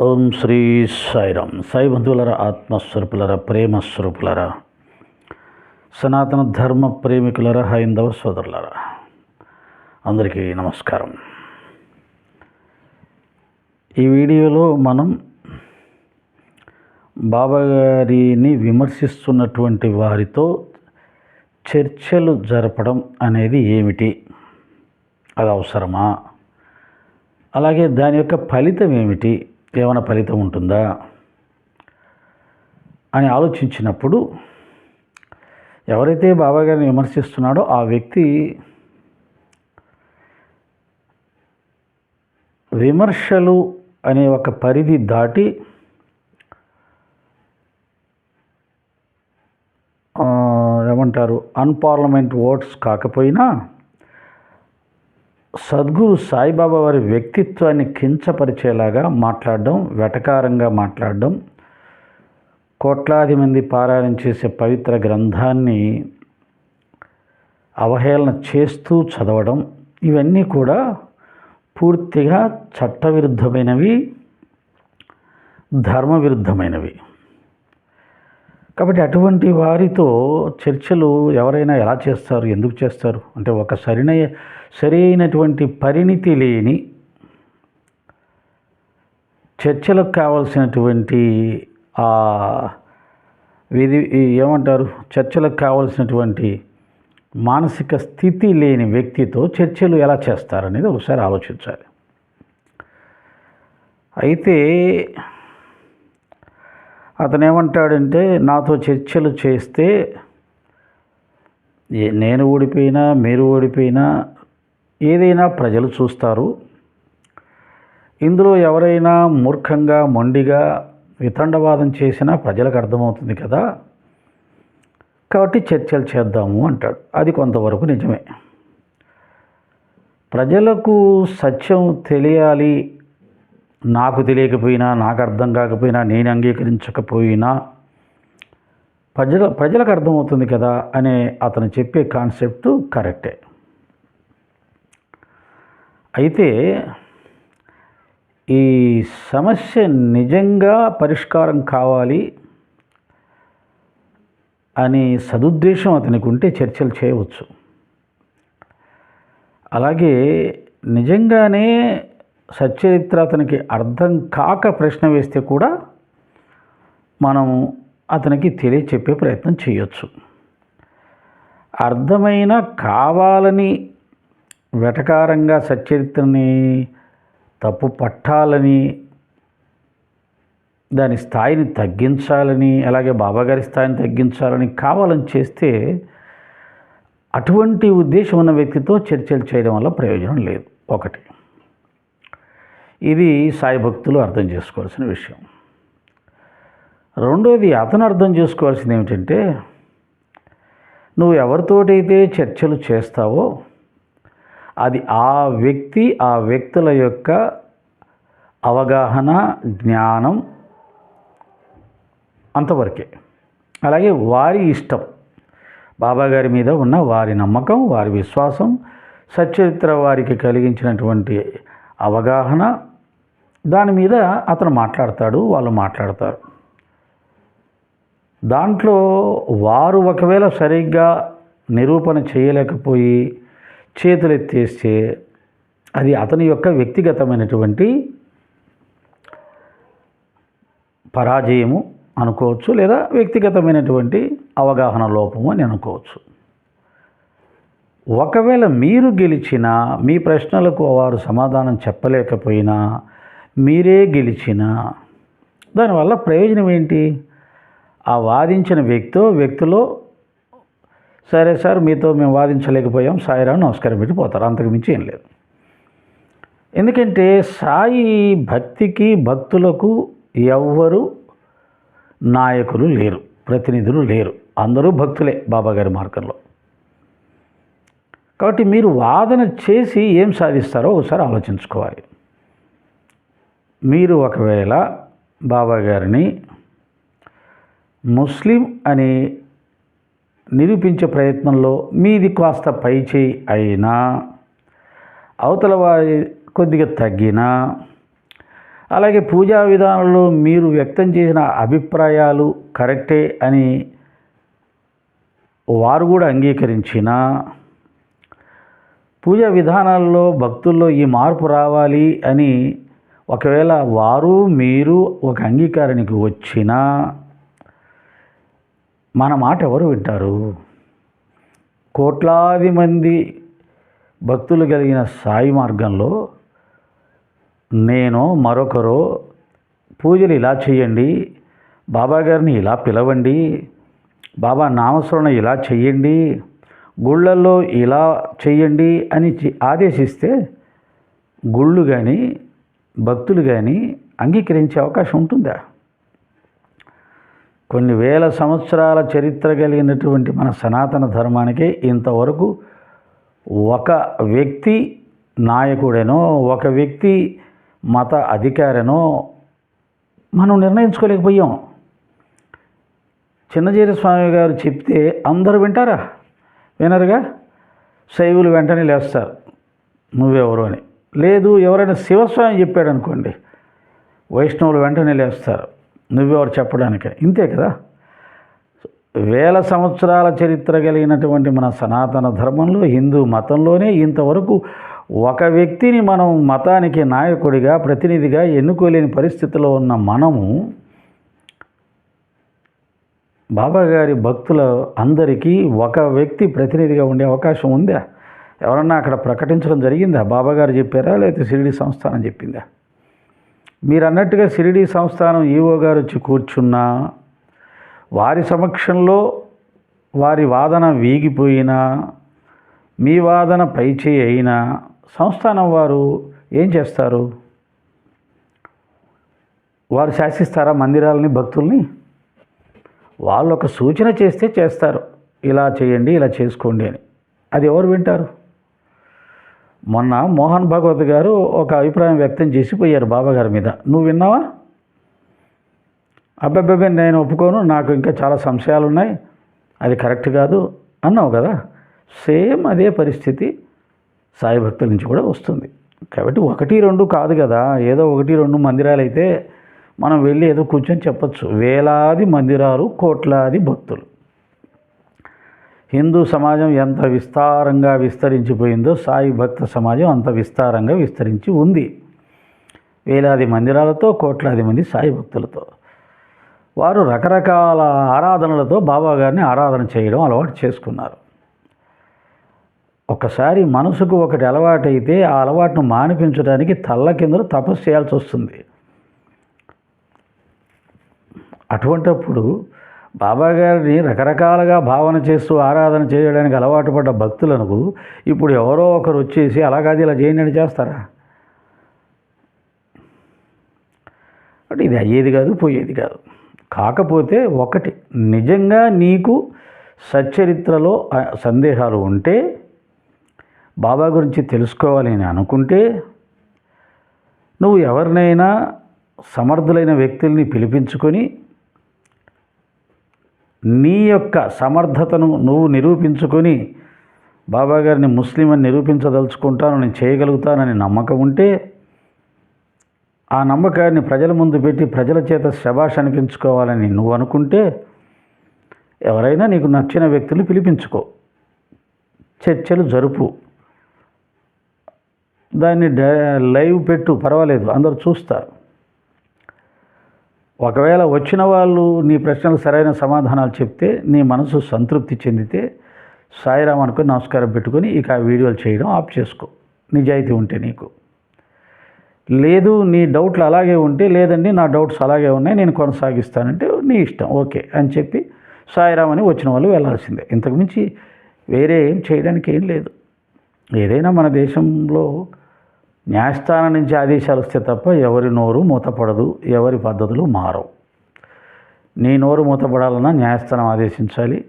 ఓం శ్రీ సాయిరామ్. సాయి బంధువులరా ఆత్మస్వరూపులరా ప్రేమ స్వరూపులరా సనాతన ధర్మ ప్రేమికులరా హైందవ సోదరులరా. అందరికీ నమస్కారం. ఈ వీడియోలో మనం బాబా గారిని విమర్శిస్తున్నటువంటి వారితో చర్చలు జరపడం అనేది ఏమిటి? అది అవసరమా? అలాగే దాని యొక్క ఫలితం ఏమిటి? ఏమైనా ఫలితం ఉంటుందా అని ఆలోచించినప్పుడు ఎవరైతే బాబా గారిని విమర్శిస్తున్నాడో ఆ వ్యక్తి విమర్శలు అనే ఒక పరిధి దాటి ఏమంటారు అన్పార్లమెంట్ ఓట్స్ కాకపోయినా సద్గురు సాయిబాబా వారి వ్యక్తిత్వాన్ని కించపరిచేలాగా మాట్లాడడం వెటకారంగా మాట్లాడడం కోట్లాది మంది పారాయణం చేసే పవిత్ర గ్రంథాన్ని అవహేళన చేస్తూ చదవడం ఇవన్నీ కూడా పూర్తిగా చట్టవిరుద్ధమైనవి ధర్మ విరుద్ధమైనవి కాబట్టి అటువంటి వారితో చర్చలు ఎవరైనా ఎలా చేస్తారు? ఎందుకు చేస్తారు? అంటే ఒక సరైన సరైనటువంటి పరిణితి లేని చర్చలకు కావాల్సినటువంటి ఆ విధి ఏమంటారు? చర్చలకు కావాల్సినటువంటి మానసిక స్థితి లేని వ్యక్తితో చర్చలు ఎలా చేస్తారనేది ఒకసారి ఆలోచించాలి. అయితే అతను ఏమంటాడంటే నాతో చర్చలు చేస్తే ఏ- నేను ఓడిపోయినా మీరు ఓడిపోయినా ఏదైనా ప్రజలు చూస్తారు. ఇందులో ఎవరైనా మూర్ఖంగా మొండిగా వితండవాదం చేసినా ప్రజలకు అర్థమవుతుంది కదా. కాబట్టి చర్చలు చేద్దాము అంటాడు. అది కొంతవరకు నిజమే. ప్రజలకు సత్యం తెలియాలి నాకు తెలియకపోయినా నాకు అర్థం కాకపోయినా నేను అంగీకరించకపోయినా ప్రజల ప్రజలకు అర్థమవుతుంది కదా అనే అతను చెప్పే కాన్సెప్ట్ కరెక్టే. అయితే ఈ సమస్య నిజంగా పరిష్కారం కావాలి అని సదుద్దేశం అతనికి ఉంటే చర్చలు చేయవచ్చు. అలాగే నిజంగానే సచ్చరిత్ర అతనికి అర్థం కాక ప్రశ్న వేస్తే కూడా మనం అతనికి తెలియచెప్పే ప్రయత్నం చేయొచ్చు. అర్థమైన కావాలని వెటకారంగా సచ్చరిత్రని తప్పు పట్టాలని దాని స్థాయిని తగ్గించాలని అలాగే బాబాగారి స్థాయిని తగ్గించాలని కావాలని చేస్తే అటువంటి ఉద్దేశం ఉన్న వ్యక్తితో చర్చలు చేయడం వల్ల ప్రయోజనం లేదు. ఒకటి. ఇది సాయి భక్తులు అర్థం చేసుకోవాల్సిన విషయం. రెండోది అతను అర్థం చేసుకోవాల్సింది ఏమిటంటే నువ్వు ఎవరితోటైతే చర్చలు చేస్తావో అది ఆ వ్యక్తి ఆ వ్యక్తుల యొక్క అవగాహన జ్ఞానం అంతవరకే. అలాగే వారి ఇష్టం. బాబా గారి మీద ఉన్న వారి నమ్మకం వారి విశ్వాసం సచ్చరిత్ర వారికి కలిగించినటువంటి అవగాహన దాని మీద అతను మాట్లాడతాడు వాళ్ళు మాట్లాడతారు. దాంట్లో వారు ఒకవేళ సరిగ్గా నిరూపణ చేయలేకపోయి చేతులెత్తేస్తే అది అతని యొక్క వ్యక్తిగతమైనటువంటి పరాజయము అనుకోవచ్చు లేదా వ్యక్తిగతమైనటువంటి అవగాహన లోపము అని అనుకోవచ్చు. ఒకవేళ మీరు గెలిచినా మీ ప్రశ్నలకు వారు సమాధానం చెప్పలేకపోయినా మీరే గెలిచిన. దానివల్ల ప్రయోజనం ఏంటి? ఆ వాదించిన వ్యక్తో వ్యక్తిలో సరే సార్ మీతో మేము వాదించలేకపోయాం సాయిరావు నమస్కారం పెట్టి పోతారు అంతకుమించి ఏం లేదు. ఎందుకంటే సాయి భక్తికి భక్తులకు ఎవ్వరు నాయకులు లేరు ప్రతినిధులు లేరు. అందరూ భక్తులే బాబాగారి మార్గంలో. కాబట్టి మీరు వాదన చేసి ఏం సాధిస్తారో ఒకసారి ఆలోచించుకోవాలి. మీరు ఒకవేళ బాబా గారిని ముస్లిం అని నిరూపించే ప్రయత్నంలో మీది కాస్త పై చేయి అయినా అవతల వారి కొద్దిగా తగ్గినా అలాగే పూజా విధానంలో మీరు వ్యక్తం చేసిన అభిప్రాయాలు కరెక్టే అని వారు కూడా అంగీకరించిన పూజా విధానాల్లో భక్తుల్లో ఈ మార్పు రావాలి అని ఒకవేళ వారు మీరు ఒక అంగీకారానికి వచ్చినా మన మాట ఎవరు వింటారు? కోట్లాది మంది భక్తులు కలిగిన సాయి మార్గంలో నేను మరొకరు పూజలు ఇలా చేయండి బాబా గారిని ఇలా పిలవండి బాబా నామస్మరణ ఇలా చెయ్యండి గుళ్ళల్లో ఇలా చెయ్యండి అని చి- ఆదేశిస్తే గుళ్ళు కానీ భక్తులు కానీ అంగీకరించే అవకాశం ఉంటుందా? కొన్ని వేల సంవత్సరాల చరిత్ర కలిగినటువంటి మన సనాతన ధర్మానికి ఇంతవరకు ఒక వ్యక్తి నాయకుడేనో ఒక వ్యక్తి మత అధికారనో మనం నిర్ణయించుకోలేకపోయాం. చిన్నజీర స్వామి గారు చెప్తే అందరూ వింటారా? వినరుగా? శైవులు వెంటనే లేస్తారు. నువ్వెవరు అని. లేదు ఎవరైనా శివస్వామి చెప్పాడు అనుకోండి వైష్ణవులు వెంటనే లేస్తారు. నువ్వెవరు చెప్పడానికి? ఇంతే కదా? వేల సంవత్సరాల చరిత్ర కలిగినటువంటి మన సనాతన ధర్మంలో హిందూ మతంలోనే ఇంతవరకు ఒక వ్యక్తిని మనం మతానికి నాయకుడిగా ప్రతినిధిగా ఎన్నుకోలేని పరిస్థితిలో ఉన్న మనము బాబా గారి భక్తుల అందరికీ ఒక వ్యక్తి ప్రతినిధిగా ఉండే అవకాశం ఉందా? ఎవరన్నా అక్కడ ప్రకటించడం జరిగిందా? బాబాగారు చెప్పారా? లేకపోతే షిరిడి సంస్థానం చెప్పిందా? మీరు అన్నట్టుగా షిరిడి సంస్థానం ఈవో గారు వచ్చి కూర్చున్నా వారి సమక్షంలో వారి వాదన వీగిపోయినా మీ వాదన పైచేయి అయినా సంస్థానం వారు ఏం చేస్తారు? వారు శాసిస్తారా మందిరాలని భక్తుల్ని? వాళ్ళు ఒక సూచన చేస్తే చేస్తారు. ఇలా చేయండి ఇలా చేసుకోండి అని. అది ఎవరు వింటారు? మొన్న మోహన్ భాగవత్ గారు ఒక అభిప్రాయం వ్యక్తం చేసి పోయారు బాబా గారి మీద. నువ్వు విన్నావా? అబ్బాబ్బాబే నేను ఒప్పుకోను నాకు ఇంకా చాలా సంశయాలు ఉన్నాయి అది కరెక్ట్ కాదు అన్నావు కదా? సేమ్ అదే పరిస్థితి సాయి భక్తుల నుంచి కూడా వస్తుంది. కాబట్టి ఒకటి రెండు కాదు కదా. ఏదో ఒకటి రెండు మందిరాలు అయితే మనం వెళ్ళి ఏదో కూర్చొని చెప్పచ్చు. వేలాది మందిరాలు కోట్లాది భక్తులు. హిందూ సమాజం ఎంత విస్తారంగా విస్తరించిపోయిందో సాయి భక్త సమాజం అంత విస్తారంగా విస్తరించి ఉంది. వేలాది మందిరాలతో కోట్లాది మంది సాయి భక్తులతో. వారు రకరకాల ఆరాధనలతో బాబాగారిని ఆరాధన చేయడం అలవాటు చేసుకున్నారు. ఒకసారి మనసుకు ఒకటి అలవాటైతే ఆ అలవాటును మానిపించడానికి తల్ల కిందలు తపస్సు చేయాల్సి వస్తుంది. అటువంటప్పుడు బాబా గారిని రకరకాలుగా భావన చేస్తూ ఆరాధన చేయడానికి అలవాటు పడ్డ భక్తులకు ఇప్పుడు ఎవరో ఒకరు వచ్చేసి అలాగది ఇలా చేయండి చేస్తారా? అంటే ఇది అయ్యేది కాదు పోయేది కాదు. కాకపోతే ఒకటి నిజంగా నీకు సచ్చరిత్రలో సందేహాలు ఉంటే బాబా గురించి తెలుసుకోవాలి అని అనుకుంటే నువ్వు ఎవరినైనా సమర్థులైన వ్యక్తుల్ని పిలిపించుకొని నీ యొక్క సమర్థతను నువ్వు నిరూపించుకొని బాబా గారిని ముస్లిం అని నిరూపించదలుచుకుంటాను నేను చేయగలుగుతానని నమ్మకం ఉంటే ఆ నమ్మకాన్ని ప్రజల ముందు పెట్టి ప్రజల చేత శబాష్ అనిపించుకోవాలని నువ్వు అనుకుంటే ఎవరైనా నీకు నచ్చిన వ్యక్తులు పిలిపించుకో. చర్చలు జరుపు. దాన్ని డ- లైవ్ పెట్టు పర్వాలేదు అందరూ చూస్తారు. ఒకవేళ వచ్చిన వాళ్ళు నీ ప్రశ్నలకు సరైన సమాధానాలు చెప్తే నీ మనసు సంతృప్తి చెందితే సాయిరామ్ అనుకుని నమస్కారం పెట్టుకొని ఇక ఆ వీడియోలు చేయడం ఆఫ్ చేసుకో. నిజాయితీ ఉంటే నీకు. లేదు నీ డౌట్లు అలాగే ఉంటే లేదండి నా డౌట్స్ అలాగే ఉన్నాయి నేను కొనసాగిస్తానంటే నీ ఇష్టం. ఓకే అని చెప్పి సాయిరామ్ అని వచ్చిన వాళ్ళు వెళ్ళాల్సిందే. ఇంతకుమించి వేరే ఏం చేయడానికి ఏం లేదు. ఏదైనా మన దేశంలో న్యాయస్థానం నుంచి ఆదేశాలు వస్తే తప్ప ఎవరి నోరు మూతపడదు ఎవరి పద్ధతులు మారవు. నీ నోరు మూతపడాలన్నా న్యాయస్థానం ఆదేశించాలి.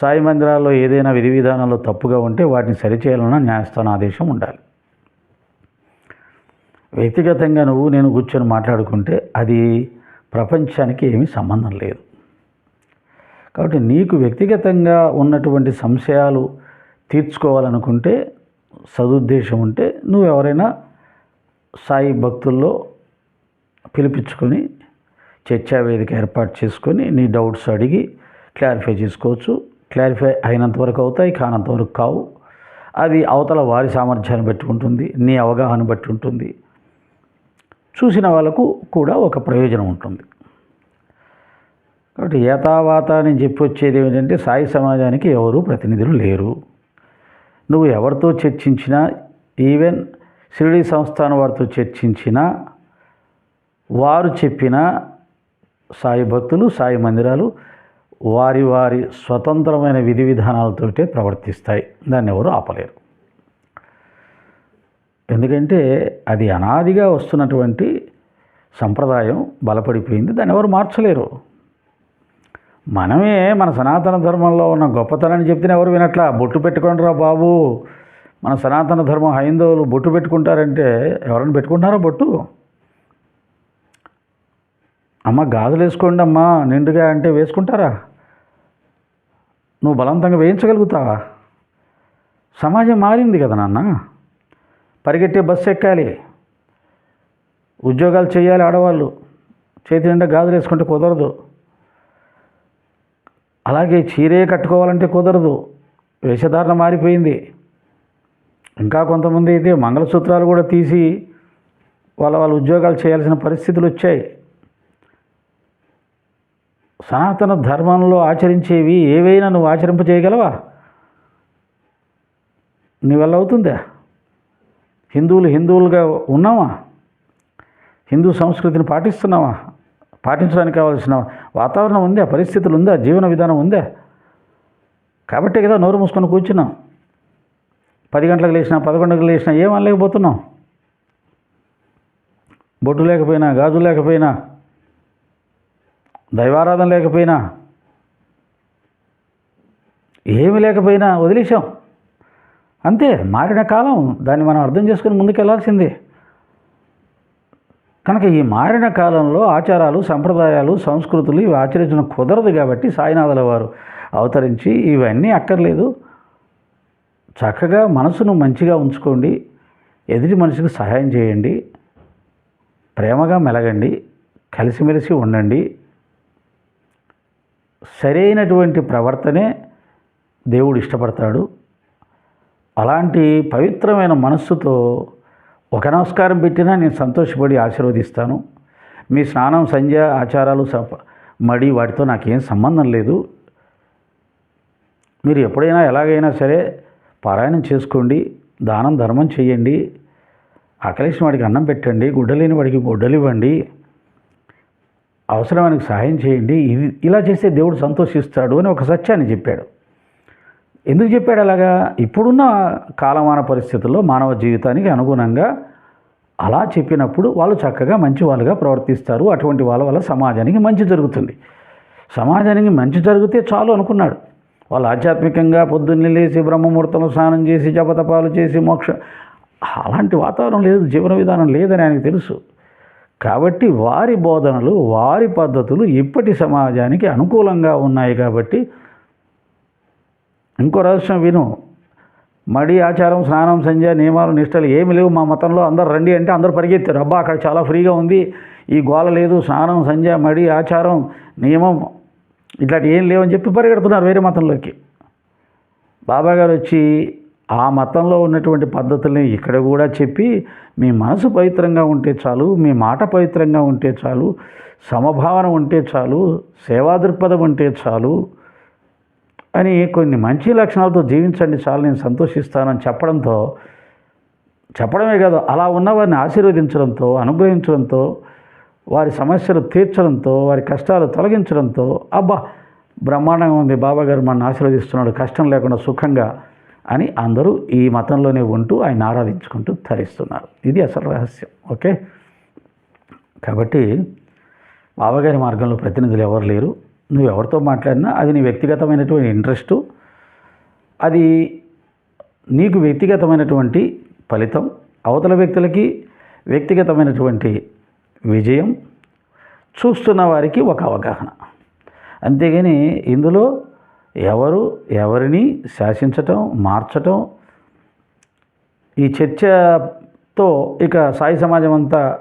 సాయి మందిరాల్లో ఏదైనా విధి విధానాల్లో తప్పుగా ఉంటే వాటిని సరిచేయాలన్నా న్యాయస్థానం ఆదేశం ఉండాలి. వ్యక్తిగతంగా నువ్వు నేను కూర్చొని మాట్లాడుకుంటే అది ప్రపంచానికి ఏమీ సంబంధం లేదు. కాబట్టి నీకు వ్యక్తిగతంగా ఉన్నటువంటి సంశయాలు తీర్చుకోవాలనుకుంటే సదుద్దేశం ఉంటే నువ్వు ఎవరైనా సాయి భక్తుల్లో పిలిపించుకొని చర్చా వేదిక ఏర్పాటు చేసుకొని నీ డౌట్స్ అడిగి క్లారిఫై చేసుకోవచ్చు. క్లారిఫై అయినంత వరకు అవుతాయి కానంత వరకు కావు. అది అవతల వారి సామర్థ్యాన్ని బట్టి ఉంటుంది నీ అవగాహన బట్టి ఉంటుంది. చూసిన వాళ్ళకు కూడా ఒక ప్రయోజనం ఉంటుంది. కాబట్టి ఏతావాత అని చెప్పి వచ్చేది ఏమిటంటే సాయి సమాజానికి ఎవరు ప్రతినిధులు లేరు. నువ్వు ఎవరితో చర్చించినా ఈవెన్ షిరిడి సంస్థానం వారితో చర్చించినా వారు చెప్పిన సాయి భక్తులు సాయి మందిరాలు వారి వారి స్వతంత్రమైన విధి విధానాలతోటే ప్రవర్తిస్తాయి. దాన్ని ఎవరు ఆపలేరు. ఎందుకంటే అది అనాదిగా వస్తున్నటువంటి సంప్రదాయం బలపడిపోయింది. దాన్ని ఎవరు మార్చలేరు. మనమే మన సనాతన ధర్మంలో ఉన్న గొప్పతనాన్ని చెప్తే ఎవరు వినట్లా? బొట్టు పెట్టుకోండిరా బాబు. మన సనాతన ధర్మం హైందవులు బొట్టు పెట్టుకుంటారంటే ఎవరైనా పెట్టుకుంటారా బొట్టు? అమ్మ గాజులు వేసుకోండి అమ్మా నిండుగా అంటే వేసుకుంటారా? నువ్వు బలవంతంగా వేయించగలుగుతావా? సమాజం మారింది కదా నాన్న. పరిగెట్టే బస్సు ఎక్కాలి. ఉద్యోగాలు చేయాలి ఆడవాళ్ళు. చేతి నిండా గాజులు వేసుకుంటే కుదరదు. అలాగే చీరే కట్టుకోవాలంటే కుదరదు. వేషధారణ మారిపోయింది. ఇంకా కొంతమంది అయితే మంగళసూత్రాలు కూడా తీసి వాళ్ళ వాళ్ళ ఉద్యోగాలు చేయాల్సిన పరిస్థితులు వచ్చాయి. సనాతన ధర్మంలో ఆచరించేవి ఏవైనా నువ్వు ఆచరింప చేయగలవా? నీ వల్ల అవుతుందా? హిందువులు హిందువులుగా ఉన్నావా? హిందూ సంస్కృతిని పాటిస్తున్నావా? పాటించడానికి కావాల్సిన వాతావరణం ఉందా పరిస్థితులు ఉందా జీవన విధానం ఉందా. కాబట్టే కదా నోరు మూసుకొని కూర్చున్నాం. పది గంటలకు లేచినా పదకొండుకు లేచినా ఏం అనలేకపోతున్నాం. బొట్టు లేకపోయినా గాజు లేకపోయినా దైవారాధన లేకపోయినా ఏమి లేకపోయినా వదిలేసాం అంతే మారిన కాలం దాన్ని మనం అర్థం చేసుకుని ముందుకెళ్ళాల్సిందే. కనుక ఈ మారిన కాలంలో ఆచారాలు సంప్రదాయాలు సంస్కృతులు ఇవి ఆచరించడం కుదరదు కాబట్టి సాయినాథుల వారు అవతరించి ఇవన్నీ అక్కర్లేదు. చక్కగా మనసును మంచిగా ఉంచుకోండి. ఎదుటి మనిషికి సహాయం చేయండి. ప్రేమగా మెలగండి. కలిసిమెలిసి ఉండండి. సరైనటువంటి ప్రవర్తనే దేవుడు ఇష్టపడతాడు. అలాంటి పవిత్రమైన మనస్సుతో ఒక నమస్కారం పెట్టినా నేను సంతోషపడి ఆశీర్వదిస్తాను. మీ స్నానం సంధ్య ఆచారాలు సప మడి వాటితో నాకేం సంబంధం లేదు. మీరు ఎప్పుడైనా ఎలాగైనా సరే పారాయణం చేసుకోండి దానం ధర్మం చేయండి. ఆకలేసిన వాడికి అన్నం పెట్టండి గుడ్డలేని వాడికి గుడ్డలు ఇవ్వండి. అవసరమైన సహాయం చేయండి. ఇది ఇలా చేస్తే దేవుడు సంతోషిస్తాడు అని ఒక సత్యాన్ని చెప్పాడు. ఎందుకు చెప్పాడు అలాగా? ఇప్పుడున్న కాలమాన పరిస్థితుల్లో మానవ జీవితానికి అనుగుణంగా అలా చెప్పినప్పుడు వాళ్ళు చక్కగా మంచి వాళ్ళుగా ప్రవర్తిస్తారు. అటువంటి వాళ్ళ వల్ల సమాజానికి మంచి జరుగుతుంది. సమాజానికి మంచి జరిగితే చాలు అనుకున్నాడు. వాళ్ళు ఆధ్యాత్మికంగా పొద్దున్నే లేచి బ్రహ్మముహూర్తంలో స్నానం చేసి జపతపాలు చేసి మోక్ష అలాంటి వాతావరణం లేదు జీవన విధానం లేదని ఆయనకు తెలుసు. కాబట్టి వారి బోధనలు వారి పద్ధతులు ఇప్పటి సమాజానికి అనుకూలంగా ఉన్నాయి కాబట్టి ఇంకో రహస్యం విను. మడి ఆచారం స్నానం సంధ్య నియమాలు నిష్టలు ఏమి లేవు మా మతంలో. అందరు రండి అంటే అందరూ పరిగెత్తారు. అబ్బా అక్కడ చాలా ఫ్రీగా ఉంది. ఈ గోల లేదు. స్నానం సంధ్య మడి ఆచారం నియమం ఇట్లాంటి ఏం లేవని చెప్పి పరిగెడుతున్నారు వేరే మతంలోకి. బాబా గారు వచ్చి ఆ మతంలో ఉన్నటువంటి పద్ధతుల్ని ఇక్కడ కూడా చెప్పి మీ మనసు పవిత్రంగా ఉంటే చాలు మీ మాట పవిత్రంగా ఉంటే చాలు సమభావన ఉంటే చాలు సేవా దృక్పథం ఉంటే చాలు అని కొన్ని మంచి లక్షణాలతో జీవించండి చాలు నేను సంతోషిస్తానని చెప్పడంతో చెప్పడమే కాదు అలా ఉన్నవారిని ఆశీర్వదించడంతో అనుగ్రహించడంతో వారి సమస్యలు తీర్చడంతో వారి కష్టాలు తొలగించడంతో అబ్బా బ్రహ్మాండంగా ఉంది బాబా గారు మన ఆశీర్వదిస్తున్నాడు కష్టం లేకుండా సుఖంగా అని అందరూ ఈ మతంలోనే ఉంటూ ఆయన ఆరాధించుకుంటూ ధరిస్తున్నారు ఇది అసలు రహస్యం ఓకే? కాబట్టి బాబాగారి మార్గంలో ప్రతినిధులు ఎవరు లేరు. నువ్వు ఎవరితో మాట్లాడినా అది నీ వ్యక్తిగతమైనటువంటి ఇంట్రెస్టు. అది నీకు వ్యక్తిగతమైనటువంటి ఫలితం. అవతల వ్యక్తులకి వ్యక్తిగతమైనటువంటి విజయం. చూస్తున్న వారికి ఒక అవగాహన. అంతేగాని ఇందులో ఎవరు ఎవరిని శాసించటం మార్చటం ఈ చర్చతో ఇక సాయి సమాజం అంతా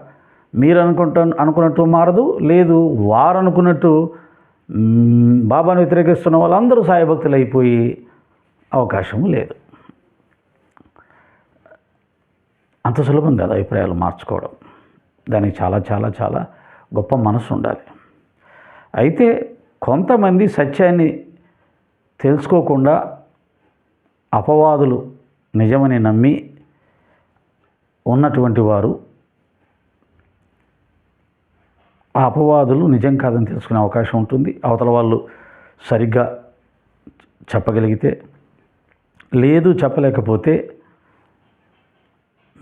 మీరు అనుకుంటా అనుకున్నట్టు మారదు లేదు వారు అనుకున్నట్టు బాబాను వ్యతిరేకిస్తున్న వాళ్ళందరూ సాయభక్తులు అయిపోయి అవకాశం లేదు. అంత సులభం కాదు అభిప్రాయాలు మార్చుకోవడం. దానికి చాలా చాలా చాలా గొప్ప మనసు ఉండాలి. అయితే కొంతమంది సత్యాన్ని తెలుసుకోకుండా అపవాదులు నిజమని నమ్మి ఉన్నటువంటి వారు ఆ అపవాదులు నిజం కాదని తెలుసుకునే అవకాశం ఉంటుంది. అవతల వాళ్ళు సరిగ్గా చెప్పగలిగితే లేదు చెప్పలేకపోతే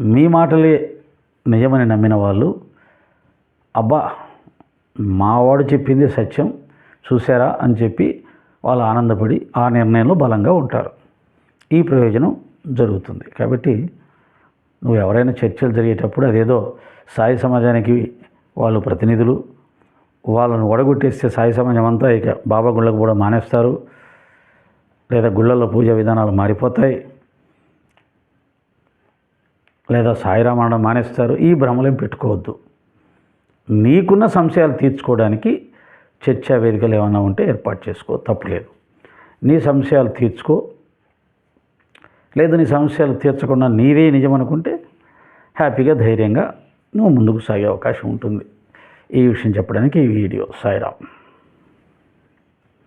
మీ మాటలే నిజమని నమ్మిన వాళ్ళు అబ్బా మావాడు చెప్పింది సత్యం చూసారా అని చెప్పి వాళ్ళు ఆనందపడి ఆ నిర్ణయంలో బలంగా ఉంటారు. ఈ ప్రయోజనం జరుగుతుంది. కాబట్టి నువ్వు ఎవరైనా చర్చలు జరిగేటప్పుడు అదేదో సాయి సమాజానికి వాళ్ళు ప్రతినిధులు. వాళ్ళను ఒడగొట్టేస్తే సాయి సమాజం అంతా ఇక బాబా గుళ్ళకు కూడా మానేస్తారు. లేదా గుళ్ళల్లో పూజా విధానాలు మారిపోతాయి. లేదా సాయిరామణం మానేస్తారు. ఈ భ్రమలేం పెట్టుకోవద్దు. నీకున్న సంశయాలు తీర్చుకోవడానికి చర్చా వేదికలు ఏమైనా ఉంటే ఏర్పాటు చేసుకో. తప్పులేదు నీ సంశయాలు తీర్చుకో. లేదు నీ సమస్యలు తీర్చకుండా నీదే నిజం అనుకుంటే హ్యాపీగా ధైర్యంగా నువ్వు ముందుకు సాగే అవకాశం ఉంటుంది. ఈ విషయం చెప్పడానికి ఈ వీడియో. సాయిరామ్.